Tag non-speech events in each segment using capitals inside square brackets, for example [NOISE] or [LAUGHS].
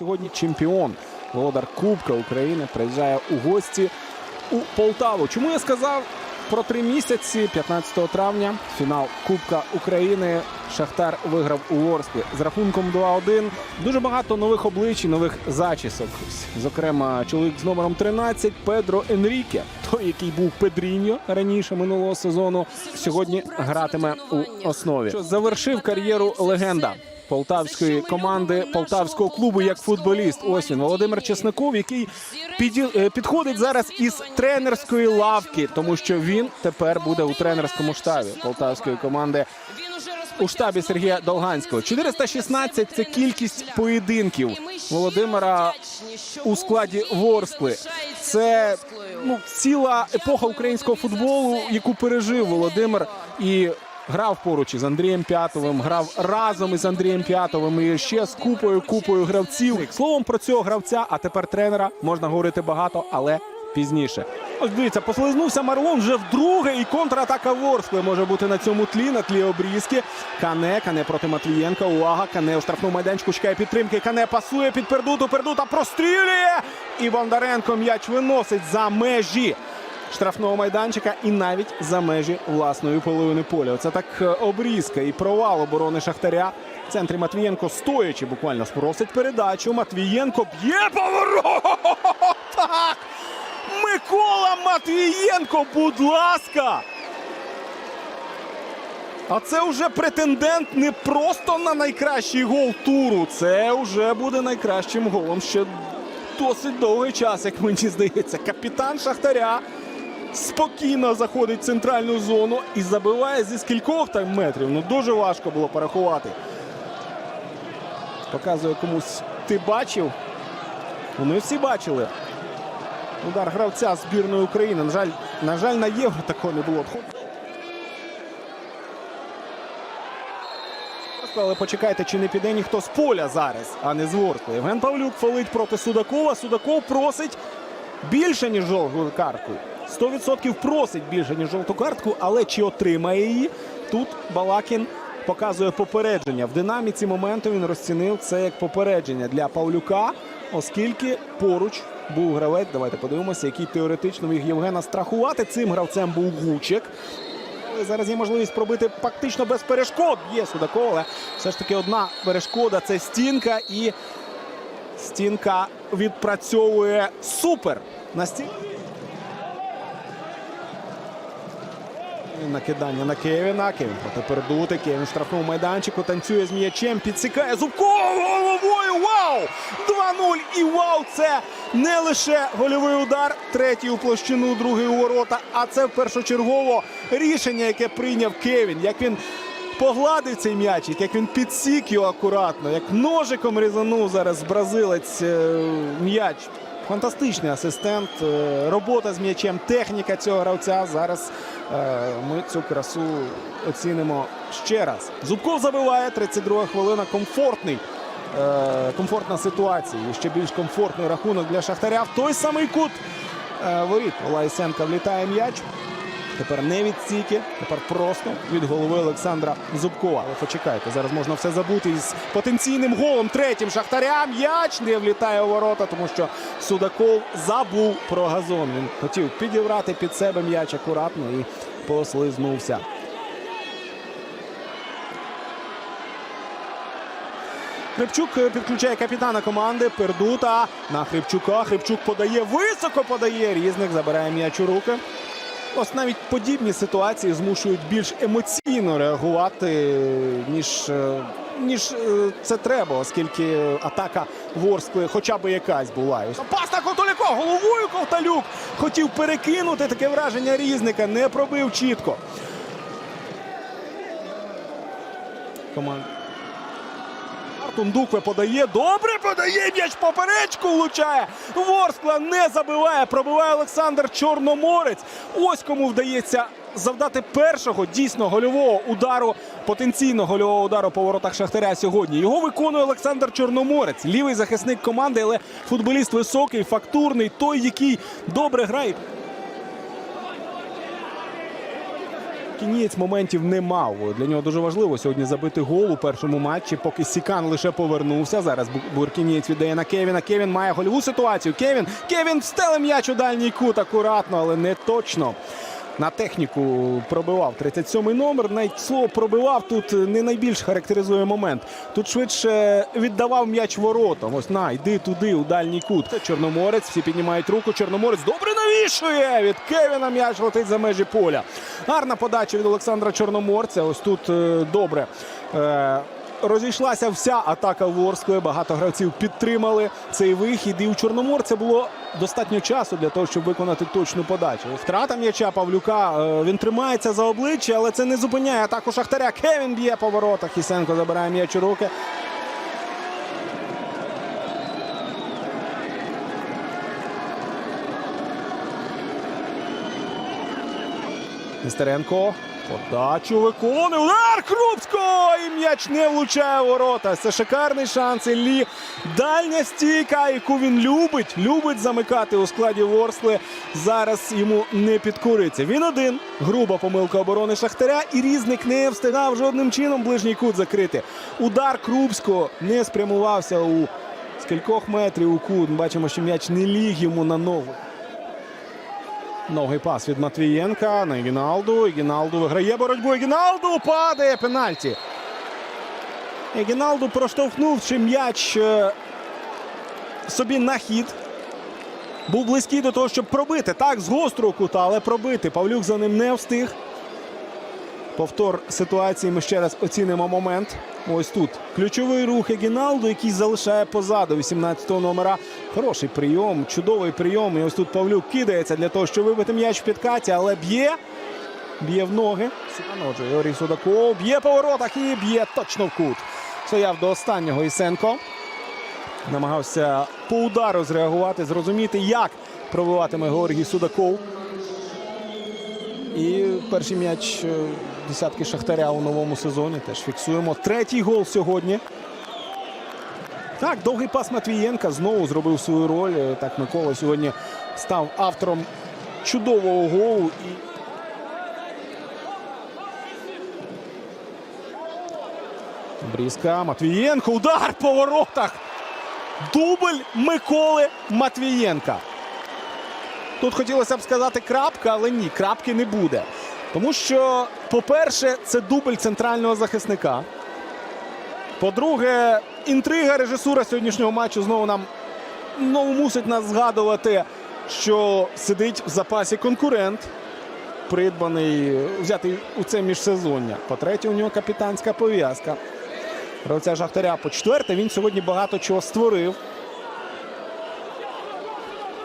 Сьогодні чемпіон, володар Кубка України приїжджає у гості у Полтаву. Чому я сказав про три місяці? 15 травня фінал Кубка України. Шахтар виграв у Ворсклі з рахунком 2-1. Дуже багато нових облич нових зачісок. Зокрема, чоловік з номером 13 Педро Енріке, той, який був Педріньо раніше минулого сезону, сьогодні гратиме у основі. Що завершив кар'єру легенда полтавської команди полтавського клубу як футболіст. Ось він Володимир Чесноков, який піді- е, підходить зараз із тренерської лавки, тому що він тепер буде у тренерському штабі полтавської команди. У штабі Сергія Долганського 416 – це кількість поєдинків Володимира у складі Ворскли. Це ну, ціла епоха українського футболу, яку пережив Володимир і грав поруч із Андрієм П'ятовим, грав разом із Андрієм П'ятовим і ще з купою купою гравців. Словом про цього гравця, а тепер тренера можна говорити багато, але пізніше. Ось дивіться, послизнувся Марлон вже вдруге, і контратака Ворскли може бути на цьому тлі, на тлі обрізки. Кане, Кане проти Матвієнка. Увага, Кане у штрафному майданчику чекає підтримки. Кане пасує під пердуту. Пердута прострілює. І Бондаренко м'яч виносить за межі штрафного майданчика і навіть за межі власної половини поля. Це так е, обрізка і провал оборони Шахтаря. В центрі Матвієнко стоячи буквально спросить передачу. Матвієнко б'є поворот! [LAUGHS] Так! Микола Матвієнко, будь ласка! А це вже претендент не просто на найкращий гол туру. Це вже буде найкращим голом ще досить довгий час, як мені здається. Капітан Шахтаря спокійно заходить в центральну зону і забиває зі скількох там метрів. Ну дуже важко було порахувати. Показує комусь. Ти бачив? Вони всі бачили. Удар гравця збірної України. На жаль, на жаль, на євро такого не було. Але почекайте, чи не піде ніхто з поля зараз, а не з Ворскли. Євген Павлюк фалить проти Судакова. Судаков просить більше, ніж жовту картку. 100% просить більше, ніж жовту картку, але чи отримає її? Тут Балакін показує попередження. В динаміці моменту він розцінив це як попередження для Павлюка, оскільки поруч був гравець. Давайте подивимося, який теоретично міг Євгена страхувати. Цим гравцем був Гучик. Зараз є можливість пробити фактично без перешкод. Є Судаков, але все ж таки одна перешкода це стінка. І стінка відпрацьовує супер. На стін... Накидання на Кевіна. Кевін проти передути. Кевін в штрафному майданчику танцює з м'ячем, підсікає Зубков головою. Вау! 2-0 і вау! Це не лише гольовий удар, третій у площину, другий у ворота, а це першочергово рішення, яке прийняв Кевін. Як він погладив цей м'ячик, як він підсік його акуратно, як ножиком різанув зараз бразилець е, м'яч. Фантастичний асистент, е, робота з м'ячем, техніка цього гравця. Зараз е, ми цю красу оцінимо ще раз. Зубков забиває 32 хвилина. Комфортний. е, Комфортна ситуація. І ще більш комфортний рахунок для Шахтаря. В той самий кут воріт Лайсенка влітає м'яч. Тепер не від стійки, тепер просто від голови Олександра Зубкова. Але почекайте, зараз можна все забути із потенційним голом третім Шахтаря. М'яч не влітає у ворота, тому що Судаков забув про газон. Він хотів підібрати під себе м'яч акуратно і послизнувся. Хрипчук е, підключає капітана команди Пердута на Хрипчука. Хрипчук подає, високо подає. Різник забирає м'яч у руки. Ось навіть подібні ситуації змушують більш емоційно реагувати, ніж, е, ніж е, це треба, оскільки атака Ворскли хоча б якась була. Ось Ковтоляко, головою Ковталюк хотів перекинути таке враження різника, не пробив чітко. Команда. Тундукве подає. Добре подає. М'яч поперечку влучає. Ворскла не забиває. Пробиває Олександр Чорноморець. Ось кому вдається завдати першого дійсно гольового удару, потенційно гольового удару по воротах Шахтаря сьогодні. Його виконує Олександр Чорноморець, лівий захисник команди, але футболіст високий, фактурний, той, який добре грає. Буркінієць моментів не мав. Для нього дуже важливо сьогодні забити гол у першому матчі, поки Сікан лише повернувся. Зараз Бу- Буркінієць віддає на Кевіна. Кевін має гольову ситуацію. Кевін, Кевін встеле м'яч у дальній кут акуратно, але не точно. На техніку пробивав 37-й номер. Навіть слово пробивав тут не найбільш характеризує момент. Тут швидше віддавав м'яч воротам. Ось на, йди туди, у дальній кут. Чорноморець. Всі піднімають руку. Чорноморець добре навішує. Від Кевіна м'яч летить за межі поля. Гарна подача від Олександра Чорноморця. Ось тут е, добре. Розійшлася вся атака Ворскли. Багато гравців підтримали цей вихід. І у Чорноморця було достатньо часу для того, щоб виконати точну подачу. Втрата м'яча Павлюка. е, Він тримається за обличчя, але це не зупиняє атаку Шахтаря. Кевін б'є по воротах. Ісенко забирає м'яч у руки. Нестеренко. Подачу виконує. Удар Крупського! І м'яч не влучає в ворота. Це шикарний шанс Іллі. Дальня стійка, яку він любить. Любить замикати у складі Ворсли. Зараз йому не підкориться. Він один. Груба помилка оборони Шахтаря. І різник не встигав жодним чином ближній кут закрити. Удар Крупського не спрямувався у з кількох метрів у кут. Ми бачимо, що м'яч не ліг йому на ногу. Новий пас від Матвієнка на Егіналду. Егіналду виграє боротьбу. Егіналду падає пенальті. Егіналду проштовхнувши м'яч е, собі на хід. Був близький до того, щоб пробити. Так, з гострого кута, але пробити. Павлюк за ним не встиг. Повтор ситуації ми ще раз оцінимо момент. Ось тут ключовий рух Егіналду, який залишає позаду 18-го номера. Хороший прийом, чудовий прийом. І ось тут Павлюк кидається для того, щоб вибити м'яч в підкаті, але б'є. Б'є в ноги. Отже, Георгій Судаков б'є по воротах і б'є точно в кут. Стояв до останнього Ісенко. Намагався по удару зреагувати, зрозуміти, як пробиватиме Георгій Судаков. І перший м'яч е, десятки Шахтаря у новому сезоні. Теж фіксуємо. Третій гол сьогодні. Так, довгий пас Матвієнка знову зробив свою роль. Е, Так, Микола сьогодні став автором чудового голу. І... Брізка. Матвієнко. Удар по воротах. Дубль Миколи Матвієнка. Тут хотілося б сказати крапка, але ні, крапки не буде. Тому що, по-перше, це дубль центрального захисника. По-друге, інтрига режисура сьогоднішнього матчу знову нам знову мусить нас згадувати, що сидить в запасі конкурент, придбаний, взятий у це міжсезоння. По-третє, у нього капітанська пов'язка. Гравця Шахтаря. По-четверте, він сьогодні багато чого створив.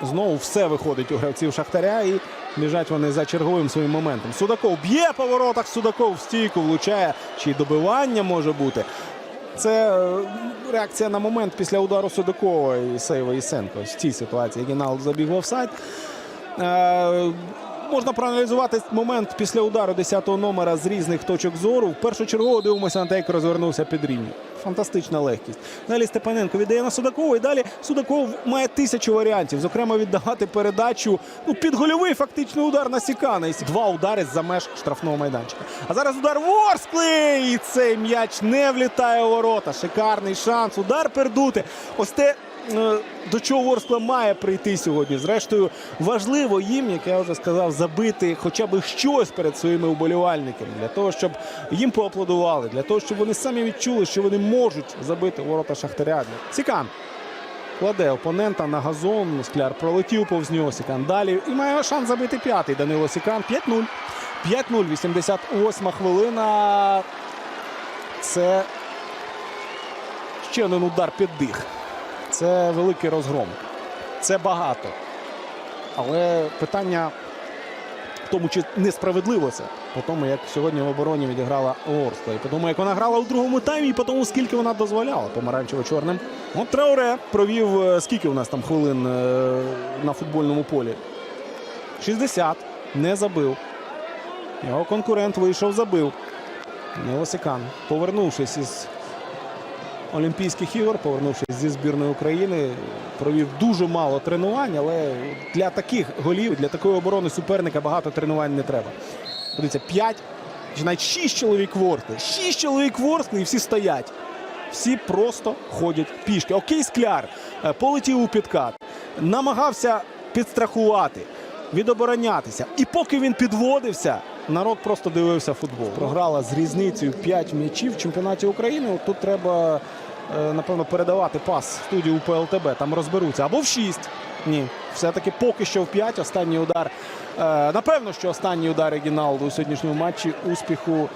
Знову все виходить у гравців Шахтаря і біжать вони за черговим своїм моментом. Судаков б'є по воротах, Судаков в стійку влучає, чи добивання може бути. Це е, реакція на момент після удару Судакова і Сейва Ісенко. В цій ситуації Гіналд забіг в офсайд. Е, Можна проаналізувати момент після удару 10-го номера з різних точок зору. В першу чергу дивимося на те, як розвернувся під рівні. Фантастична легкість. Далі Степаненко віддає на Судакову. І далі Судаков має тисячу варіантів. Зокрема, віддавати передачу ну, під гольовий фактично удар на Сікана. І Два удари за меж штрафного майданчика. А зараз удар Ворскли! І цей м'яч не влітає у ворота. Шикарний шанс. Удар пердути. Ось те. Е, До чого Ворскла має прийти сьогодні. Зрештою, важливо їм, як я вже сказав, забити хоча б щось перед своїми уболівальниками для того, щоб їм поаплодували, для того, щоб вони самі відчули, що вони можуть забити ворота Шахтаря. Сікан кладе опонента на газон. Скляр пролетів повз нього. Сікан далі і має шанс забити п'ятий. Данило Сікан 5-0. 5-0, 88 хвилина. Це ще один удар під дих. Це великий розгром. Це багато. Але питання в тому, чи несправедливо це. По тому, як сьогодні в обороні відіграла Орскла. І по тому, як вона грала у другому таймі, і по тому, скільки вона дозволяла помаранчево-чорним. От Трауре провів е, скільки у нас там хвилин е, на футбольному полі? 60. Не забив. Його конкурент вийшов, забив. Нелосикан, повернувшись із Олімпійських ігор, повернувшись зі збірної України, провів дуже мало тренувань, але для таких голів, для такої оборони суперника багато тренувань не треба. Подивіться, 5 навіть шість чоловік ворскли. Шість чоловік ворскли і всі стоять. Всі просто ходять пішки. Окей, скляр е, полетів у підкат, намагався підстрахувати, відоборонятися. І поки він підводився, народ просто дивився футбол. Програла з різницею 5 м'ячів в чемпіонаті України. Тут треба, напевно, передавати пас студію УПЛТБ. Там розберуться. Або в 6. Ні, все-таки поки що в 5. Останній удар. Е, Напевно, що останній удар Регіналду у сьогоднішньому матчі успіху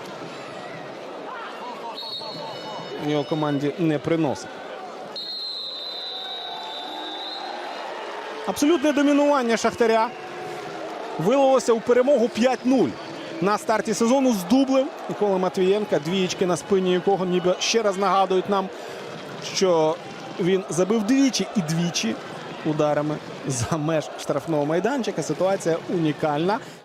його команді не приносить. Абсолютне домінування Шахтаря вилилося у перемогу 5-0 на старті сезону з дублем Миколи Матвієнка, двієчки на спині якого ніби ще раз нагадують нам, що він забив двічі і двічі ударами за меж штрафного майданчика. Ситуація унікальна.